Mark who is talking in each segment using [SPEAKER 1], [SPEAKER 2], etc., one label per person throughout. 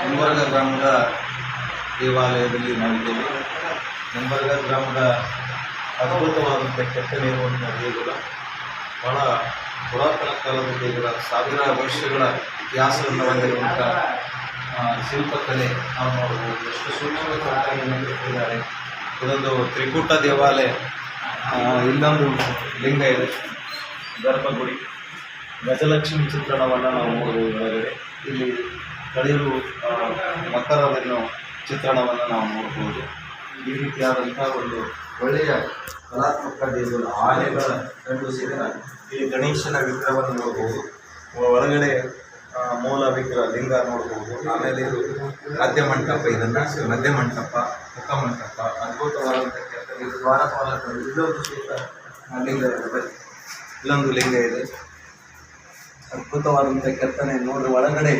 [SPEAKER 1] ನಿಂಬರ್ಗ ಗ್ರಾಮದ ದೇವಾಲಯದಲ್ಲಿ ನಾವಿದ್ದೇವೆ ನಿಂಬರ್ಗ ಗ್ರಾಮದ ಅದ್ಭುತವಾದಂಥ ಕೆಟ್ಟ ಇರುವಂಥ ದೇಗುಲ. ಬಹಳ ಪುರಾತನ ಕಾಲದ ದೇಗುಲ ಸಾವಿರ ವರ್ಷಗಳ ಇತಿಹಾಸವನ್ನು ಹೊಂದಿರುವಂಥ ಶಿಲ್ಪಕಲೆ ನಾವು ನೋಡಬಹುದು ಎಷ್ಟು ಸೂಕ್ಷ್ಮವಾಗಿ ನಿರ್ಮಿಸಿದ್ದಾರೆ ಇದೊಂದು ತ್ರಿಕೂಟ ದೇವಾಲಯ ಇನ್ನೊಂದು ಲಿಂಗ ಇದೆ. ಗರ್ಭಗುಡಿ ಗಜಲಕ್ಷ್ಮಿ ಚಿತ್ರಣವನ್ನು ನಾವು ನೋಡಬಹುದು ಇಲ್ಲಿ ಕಳಿರು ಆ, ಮಕರವನ್ನು ಚಿತ್ರಣವನ್ನು ನಾವು ನೋಡಬಹುದು ಈ ರೀತಿಯಾದಂಥ ಒಂದು ಒಳ್ಳೆಯ ಕಲಾತ್ಮಕ ದೇವರ ಆನೆಗಳ ಕಂಡು ಸೇರಿದ ಇಲ್ಲಿ ಗಣೇಶನ ವಿಗ್ರಹವನ್ನು ನೋಡಬಹುದು ಒಳಗಡೆ ಮೂಲ ವಿಗ್ರಹ ಲಿಂಗ ನೋಡಬಹುದು ಆಮೇಲೆ ಇದು ಮಧ್ಯ ಮಂಟಪ, ಇದನ್ನ ಮಧ್ಯ ಮಂಟಪ, ಮುಖ ಮಂಟಪ ಅದ್ಭುತವಾದಂಥ. ಇದು ಇಲ್ಲೊಂದು ಲಿಂಗ ಇದೆ ಅದ್ಭುತವಾದಂತಹ ಅದ್ಭುತವಾದಂಥ ಕೆತ್ತನೆ ನೋಡ್ರಿ, ಒಳಗಡೆ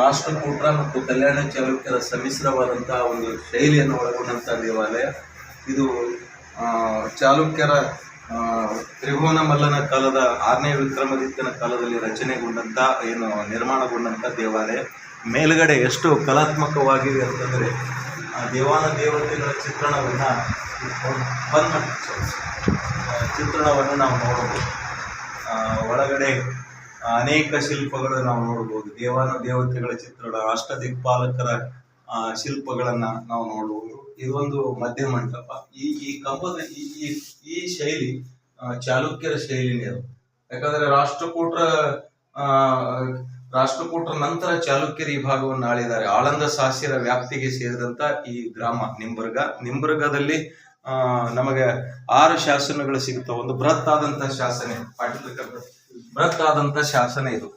[SPEAKER 1] ರಾಷ್ಟ್ರಕೂಟ ಮತ್ತು ಕಲ್ಯಾಣ ಚಾಲುಕ್ಯರ ಸಮ್ಮಿಶ್ರವಾದಂತಹ ಒಂದು ಶೈಲಿಯನ್ನು ಒಳಗೊಂಡಂತಹ ದೇವಾಲಯ ಇದು ಚಾಲುಕ್ಯರ ತ್ರಿಭುವನ ಮಲ್ಲನ ಕಾಲದ ಆರನೇ ವಿಕ್ರಮಾದಿತ್ಯನ ಕಾಲದಲ್ಲಿ ರಚನೆಗೊಂಡಂಥ ಏನು ನಿರ್ಮಾಣಗೊಂಡಂಥ ದೇವಾಲಯ. ಮೇಲ್ಗಡೆ ಎಷ್ಟು ಕಲಾತ್ಮಕವಾಗಿದೆ ಅಂತಂದರೆ, ಆ ದೇವಾನ ದೇವತೆಗಳ ಚಿತ್ರಣವನ್ನು ಬಂದ ಚಿತ್ರಣವನ್ನು ನಾವು ನೋಡಬಹುದು ಒಳಗಡೆ ಅನೇಕ ಶಿಲ್ಪಗಳನ್ನು ನಾವು ನೋಡಬಹುದು ದೇವಾನ ದೇವತೆಗಳ ಚಿತ್ರಣ, ಅಷ್ಟದಿಕ್ಪಾಲಕರ ಶಿಲ್ಪಗಳನ್ನ ನಾವು ನೋಡಬಹುದು ಇದೊಂದು ಮಧ್ಯ ಮಂಟಪ. ಈ ಈ ಕಂಬದ, ಈ ಈ ಶೈಲಿ ಚಾಲುಕ್ಯರ ಶೈಲಿನೇ ಅದು. ಯಾಕಂದ್ರೆ ರಾಷ್ಟ್ರಕೂಟರ ರಾಷ್ಟ್ರಕೂಟರ ನಂತರ ಚಾಲುಕ್ಯರು ಈ ಭಾಗವನ್ನು ಆಳಿದ್ದಾರೆ. ಆಳಂದ ಸಾಸ್ಯರ ವ್ಯಾಪ್ತಿಗೆ ಸೇರಿದಂತ ಈ ಗ್ರಾಮ, ನಿಂಬರ್ಗ. ನಿಂಬರ್ಗದಲ್ಲಿ ನಮಗೆ ಆರು ಶಾಸನಗಳು ಸಿಗುತ್ತವೆ. ಒಂದು ಬೃಹತ್ ಆದಂತ ಶಾಸನ ಪಾಠ ಬೃಹತ್ ಆದಂತ ಶಾಸನ ಇದು.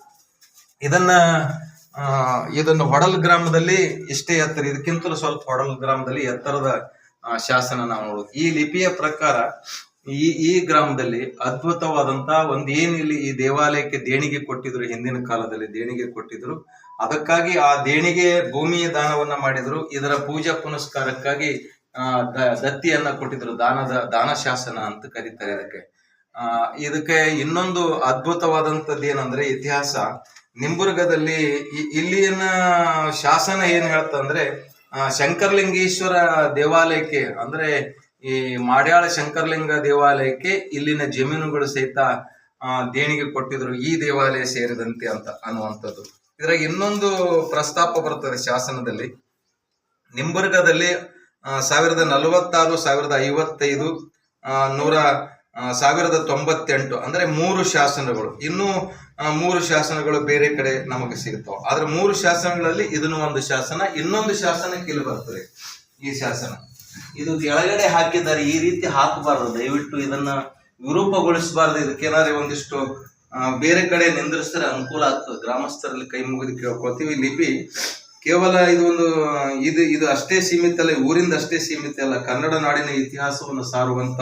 [SPEAKER 1] ಇದನ್ನ ಇದನ್ನು ಹೊಡಲ್ ಗ್ರಾಮದಲ್ಲಿ ಇಷ್ಟೇ ಎತ್ತರ, ಇದಕ್ಕಿಂತಲೂ ಸ್ವಲ್ಪ ಹೊಡಲ್ ಗ್ರಾಮದಲ್ಲಿ ಎತ್ತರದ ಶಾಸನ ನಾವು ನೋಡೋದು ಈ ಲಿಪಿಯ ಪ್ರಕಾರ ಈ ಈ ಗ್ರಾಮದಲ್ಲಿ ಅದ್ಭುತವಾದಂತ ಒಂದೇನು ಇಲ್ಲಿ ಈ ದೇವಾಲಯಕ್ಕೆ ದೇಣಿಗೆ ಕೊಟ್ಟಿದ್ರು, ಹಿಂದಿನ ಕಾಲದಲ್ಲಿ ದೇಣಿಗೆ ಕೊಟ್ಟಿದ್ರು, ಅದಕ್ಕಾಗಿ ಆ ದೇಣಿಗೆ ಭೂಮಿಯ ದಾನವನ್ನ ಮಾಡಿದ್ರು, ಇದರ ಪೂಜಾ ಪುನಸ್ಕಾರಕ್ಕಾಗಿ ದತ್ತಿಯನ್ನ ಕೊಟ್ಟಿದ್ರು, ದಾನದ, ದಾನ ಶಾಸನ ಅಂತ ಕರೀತಾರೆ ಇದಕ್ಕೆ ಆ, ಇದಕ್ಕೆ ಇನ್ನೊಂದು ಅದ್ಭುತವಾದಂಥದ್ದು ಏನಂದ್ರೆ ಇತಿಹಾಸ. ನಿಂಬುರ್ಗದಲ್ಲಿ ಇಲ್ಲಿನ ಶಾಸನ ಏನ್ ಹೇಳ್ತಂದ್ರೆ ಶಂಕರಲಿಂಗೇಶ್ವರ ದೇವಾಲಯಕ್ಕೆ, ಅಂದ್ರೆ ಈ ಮಾಡ್ಯಾಳ ಶಂಕರಲಿಂಗ ದೇವಾಲಯಕ್ಕೆ ಇಲ್ಲಿನ ಜಮೀನುಗಳು ಸಹಿತ ದೇಣಿಗೆ ಕೊಟ್ಟಿದ್ರು ಈ ದೇವಾಲಯ ಸೇರಿದಂತೆ ಅಂತ ಅನ್ನುವಂಥದ್ದು. ಇದ್ರಾಗ ಇನ್ನೊಂದು ಪ್ರಸ್ತಾಪ ಬರ್ತದೆ ಶಾಸನದಲ್ಲಿ. ನಿಂಬುರ್ಗದಲ್ಲಿ ಸಾವಿರದ ನಲವತ್ತಾರು, ಸಾವಿರದ ಐವತ್ತೈದು ನೂರ ಸಾವಿರದ ತೊಂಬತ್ತೆಂಟು, ಅಂದ್ರೆ ಮೂರು ಶಾಸನಗಳು. ಇನ್ನೂ ಮೂರು ಶಾಸನಗಳು ಬೇರೆ ಕಡೆ ನಮಗೆ ಸಿಗ್ತಾವ ಆದ್ರೆ ಮೂರು ಶಾಸನಗಳಲ್ಲಿ ಇದನ್ನು ಒಂದು ಶಾಸನ, ಇನ್ನೊಂದು ಶಾಸನಕ್ಕೆ ಇಲ್ಲಿ ಬರ್ತದೆ ಈ ಶಾಸನ. ಇದು ಕೆಳಗಡೆ ಹಾಕಿದ್ದಾರೆ, ಈ ರೀತಿ ಹಾಕಬಾರದು. ದಯವಿಟ್ಟು ಇದನ್ನ ವಿರೂಪಗೊಳಿಸಬಾರ್ದು. ಇದಕ್ಕೇನಾದ್ರೆ ಒಂದಿಷ್ಟು ಬೇರೆ ಕಡೆ ನಿಂದ್ರಿಸಿದ್ರೆ ಅನುಕೂಲ ಆಗ್ತದೆ. ಗ್ರಾಮಸ್ಥರಲ್ಲಿ ಕೈ ಮುಗಿದು ಕೇಳ್ಕೊತೀವಿ ಲಿಪಿ. ಕೇವಲ ಇದು ಒಂದು, ಇದು ಇದು ಅಷ್ಟೇ ಸೀಮಿತ ಅಲ್ಲ ಊರಿಂದ ಅಷ್ಟೇ ಸೀಮಿತ ಅಲ್ಲ. ಕನ್ನಡ ನಾಡಿನ ಇತಿಹಾಸವನ್ನು ಸಾರುವಂತ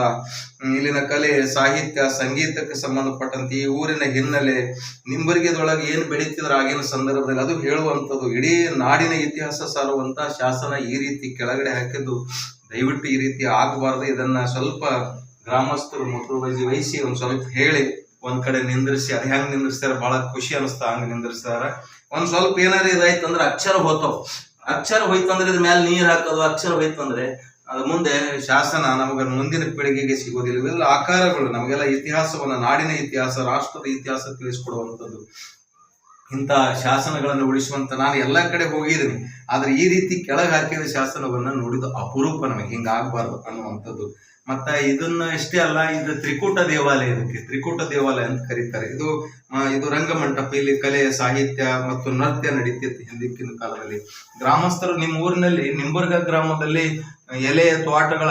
[SPEAKER 1] ಇಲ್ಲಿನ ಕಲೆ, ಸಾಹಿತ್ಯ, ಸಂಗೀತಕ್ಕೆ ಸಂಬಂಧಪಟ್ಟಂತೆ ಈ ಊರಿನ ಹಿನ್ನೆಲೆ ನಿಂಬರ್ಗಿದೊಳಗೆ ಏನು ಬೆಳೀತಿದ್ರು ಆಗಿನ ಸಂದರ್ಭದಲ್ಲಿ ಅದು ಹೇಳುವಂಥದ್ದು. ಇಡೀ ನಾಡಿನ ಇತಿಹಾಸ ಸಾರುವಂತ ಶಾಸನ ಈ ರೀತಿ ಕೆಳಗಡೆ ಹಾಕಿದ್ದು. ದಯವಿಟ್ಟು ಈ ರೀತಿ ಆಗಬಾರ್ದು. ಇದನ್ನ ಸ್ವಲ್ಪ ಗ್ರಾಮಸ್ಥರು ಮುತುವರ್ಜಿ ವಹಿಸಿ ಒಂದು ಸ್ವಲ್ಪ ಹೇಳಿ. ಒಂದ್ ಕಡೆ ನಿಂದ್ರಿಸಿ ಅದ್ ಹೆಂಗ್ ನಿಂದ್ರಿಸ್ತಾರ ಬಹಳ ಖುಷಿ ಅನಿಸ್ತಾ ಹಂಗ ನಿಂದ್ರಿಸ್ತಾರ ಒಂದ್ ಸ್ವಲ್ಪ ಏನಾರ ಅಂದ್ರೆ ಅಕ್ಷರ ಹೋತಾವ್. ಅಕ್ಷರ ಹೋಯ್ತಂದ್ರೆ ಇದ್ರ ಮೇಲೆ ನೀರ್ ಹಾಕೋದು, ಅಕ್ಷರ ಹೋಯ್ತಂದ್ರೆ ಅದು ಮುಂದೆ ಶಾಸನ ನಮಗ ಮುಂದಿನ ಪೀಳಿಗೆಗೆ ಸಿಗೋದಿಲ್ಲ. ಇವೆಲ್ಲ ಆಕಾರಗಳು, ನಮಗೆಲ್ಲ ಇತಿಹಾಸವನ್ನ, ನಾಡಿನ ಇತಿಹಾಸ, ರಾಷ್ಟ್ರದ ಇತಿಹಾಸ ತಿಳಿಸ್ಕೊಡುವಂಥದ್ದು. ಇಂತ ಶಾಸನಗಳನ್ನು ಉಳಿಸುವಂತ ನಾನು ಎಲ್ಲ ಕಡೆ ಹೋಗಿದ್ದೀನಿ. ಆದ್ರೆ ಈ ರೀತಿ ಕೆಳಗೆ ಹಾಕಿದ ಶಾಸನವನ್ನ ನೋಡಿದ ಅಪರೂಪ ನಮಗೆ ಹಿಂಗಾಗಬಾರ್ದು ಅನ್ನುವಂಥದ್ದು. ಮತ್ತ ಇದನ್ನ ಇಷ್ಟೇ ಅಲ್ಲ, ಇದು ತ್ರಿಕೂಟ ದೇವಾಲಯ ಇದಕ್ಕೆ. ತ್ರಿಕೂಟ ದೇವಾಲಯ ಅಂತ ಕರೀತಾರೆ. ಇದು ಇದು ರಂಗಮಂಟಪ, ಇಲ್ಲಿ ಕಲೆ, ಸಾಹಿತ್ಯ ಮತ್ತು ನೃತ್ಯ ನಡೀತಿತ್ತು ಹಿಂದಿಕ್ಕಿನ ಕಾಲದಲ್ಲಿ. ಗ್ರಾಮಸ್ಥರು ನಿಮ್ಮ ಊರಿನಲ್ಲಿ, ನಿಂಬರ್ಗ ಗ್ರಾಮದಲ್ಲಿ ಎಲೆ, ತೋಟಗಳ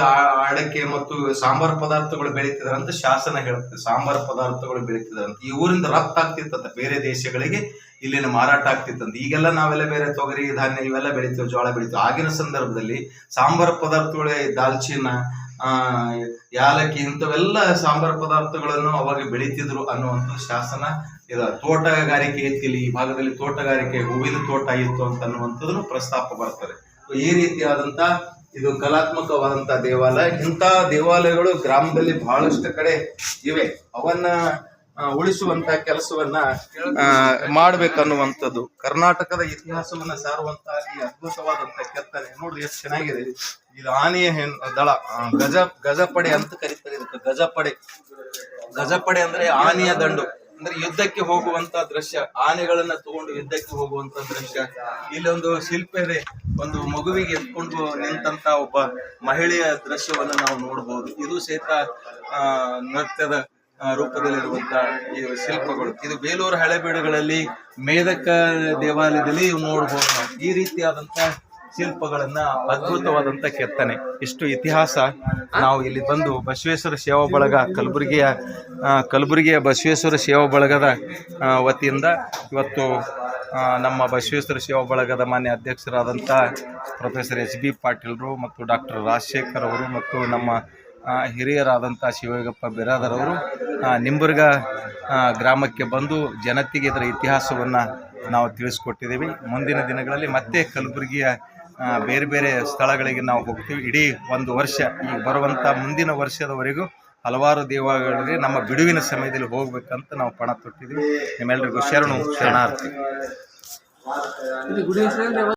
[SPEAKER 1] ಅಡಕೆ ಮತ್ತು ಸಾಂಬಾರ್ ಪದಾರ್ಥಗಳು ಬೆಳೀತಿದಾರೆ ಅಂತ ಶಾಸನ ಹೇಳುತ್ತೆ. ಸಾಂಬಾರ್ ಪದಾರ್ಥಗಳು ಬೆಳೀತಿದಾರೆ ಅಂತ. ಈ ಊರಿಂದ ರಫ್ತು ಆಗ್ತಿತ್ತಂತ. ಬೇರೆ ದೇಶಗಳಿಗೆ ಇಲ್ಲಿನ ಮಾರಾಟ ಆಗ್ತಿತ್ತಂತ. ಈಗೆಲ್ಲ ನಾವೆಲ್ಲ ಬೇರೆ ತೊಗರಿ, ಧಾನ್ಯ ಇವೆಲ್ಲ ಬೆಳಿತೀವಿ, ಜೋಳ ಬೆಳಿತೀವಿ. ಆಗಿನ ಸಂದರ್ಭದಲ್ಲಿ ಸಾಂಬಾರ್ ಪದಾರ್ಥಗಳೇ, ದಾಲ್ಚಿನ್ನ ಯಾಲಕ್ಕಿ ಇಂಥವೆಲ್ಲ ಸಾಂಬಾರ ಪದಾರ್ಥಗಳನ್ನು ಅವಾಗ ಬೆಳೀತಿದ್ರು ಅನ್ನುವಂಥ ಶಾಸನ ಇದು ತೋಟಗಾರಿಕೆ ಇತ್ತಿಲ್ಲಿ ಈ ಭಾಗದಲ್ಲಿ ತೋಟಗಾರಿಕೆ ಹೂವಿನ ತೋಟ ಇತ್ತು ಅಂತ ಅನ್ನುವಂಥದ್ದು ಪ್ರಸ್ತಾಪ ಬರ್ತದೆ. ಈ ರೀತಿಯಾದಂತ ಇದು ಕಲಾತ್ಮಕವಾದಂತ ದೇವಾಲಯ ಇಂಥ ದೇವಾಲಯಗಳು ಗ್ರಾಮದಲ್ಲಿ ಬಹಳಷ್ಟು ಕಡೆ ಇವೆ. ಅವನ್ನ ಆ, ಉಳಿಸುವಂತ ಕೆಲಸವನ್ನ ಮಾಡ್ಬೇಕು ಮಾಡ್ಬೇಕನ್ನುವಂಥದ್ದು. ಕರ್ನಾಟಕದ ಇತಿಹಾಸವನ್ನ ಸಾರುವಂತ ಈ ಅದ್ಭುತವಾದಂತ ಕೆತ್ತನೆ. ನೋಡ್ರಿ ಎಷ್ಟು ಚೆನ್ನಾಗಿದೆ. ಇದು ಆನೆಯ ದಳ. ಗಜ, ಗಜಪಡೆ ಅಂತ ಕರೀತಾರೆ ಇದಕ್ಕೆ. ಗಜಪಡೆ. ಗಜಪಡೆ ಅಂದ್ರೆ ಆನೆಯ ದಂಡು. ಅಂದ್ರೆ ಯುದ್ಧಕ್ಕೆ ಹೋಗುವಂತ ದೃಶ್ಯ. ಆನೆಗಳನ್ನ ತಗೊಂಡು ಯುದ್ಧಕ್ಕೆ ಹೋಗುವಂತ ದೃಶ್ಯ. ಇಲ್ಲೊಂದು ಶಿಲ್ಪ ಇದೆ. ಒಂದು ಮಗುವಿಗೆ ಎತ್ಕೊಂಡು ನಿಂತಂತ ಒಬ್ಬ ಮಹಿಳೆಯ ದೃಶ್ಯವನ್ನ ನಾವು ನೋಡಬಹುದು ಇದು ಸಹಿತ ನೃತ್ಯದ ರೂಪದಲ್ಲಿರುವಂತ ಈ ಶಿಲ್ಪಗಳು ಇದು ಬೇಲೂರು ಹಳೆಬೀಡುಗಳಲ್ಲಿ ಮೇದಕ ದೇವಾಲಯದಲ್ಲಿ ನೋಡಬಹುದು. ಈ ರೀತಿಯಾದಂತ ಶಿಲ್ಪಗಳನ್ನ, ಅದ್ಭುತವಾದಂತ ಕೆತ್ತನೆ ಇಷ್ಟು ಇತಿಹಾಸ ನಾವು ಇಲ್ಲಿ ಬಂದು ಬಸವೇಶ್ವರ ಸೇವಾ ಬಳಗ ಕಲಬುರಗಿಯ ಕಲಬುರಗಿಯ ಬಸವೇಶ್ವರ ಸೇವಾ ಬಳಗದ ವತಿಯಿಂದ ಇವತ್ತು ನಮ್ಮ ಬಸವೇಶ್ವರ ಸೇವಾ ಬಳಗದ ಮಾನ್ಯ ಅಧ್ಯಕ್ಷರಾದಂಥ ಪ್ರೊಫೆಸರ್ ಎಚ್ ಬಿ ಪಾಟೀಲ್ರು ಮತ್ತು ಡಾಕ್ಟರ್ ರಾಜಶೇಖರ್ ಅವರು ಮತ್ತು ನಮ್ಮ ಹಿರಿಯರಾದಂಥ ಶಿವಯೋಗಪ್ಪ ಬಿರಾದರವರು ನಿಂಬರ್ಗ ಗ್ರಾಮಕ್ಕೆ ಬಂದು ಜನತೆಗೆ ಇದರ ಇತಿಹಾಸವನ್ನು ನಾವು ತಿಳಿಸ್ಕೊಟ್ಟಿದ್ದೀವಿ. ಮುಂದಿನ ದಿನಗಳಲ್ಲಿ ಮತ್ತೆ ಕಲಬುರಗಿಯ ಬೇರೆ ಬೇರೆ ಸ್ಥಳಗಳಿಗೆ ನಾವು ಹೋಗ್ತೀವಿ. ಇಡೀ ಒಂದು ವರ್ಷ, ಈ ಬರುವಂಥ ಮುಂದಿನ ವರ್ಷದವರೆಗೂ ಹಲವಾರು ದೇವಾಲಯಗಳಿಗೆ ನಮ್ಮ ಬಿಡುವಿನ ಸಮಯದಲ್ಲಿ ಹೋಗ್ಬೇಕಂತ ನಾವು ಪಣ ತೊಟ್ಟಿದ್ದೀವಿ. ನಿಮ್ಮೆಲ್ಲರಿಗೂ ಶರಣು, ಶರಣಾರ್ಥಿ.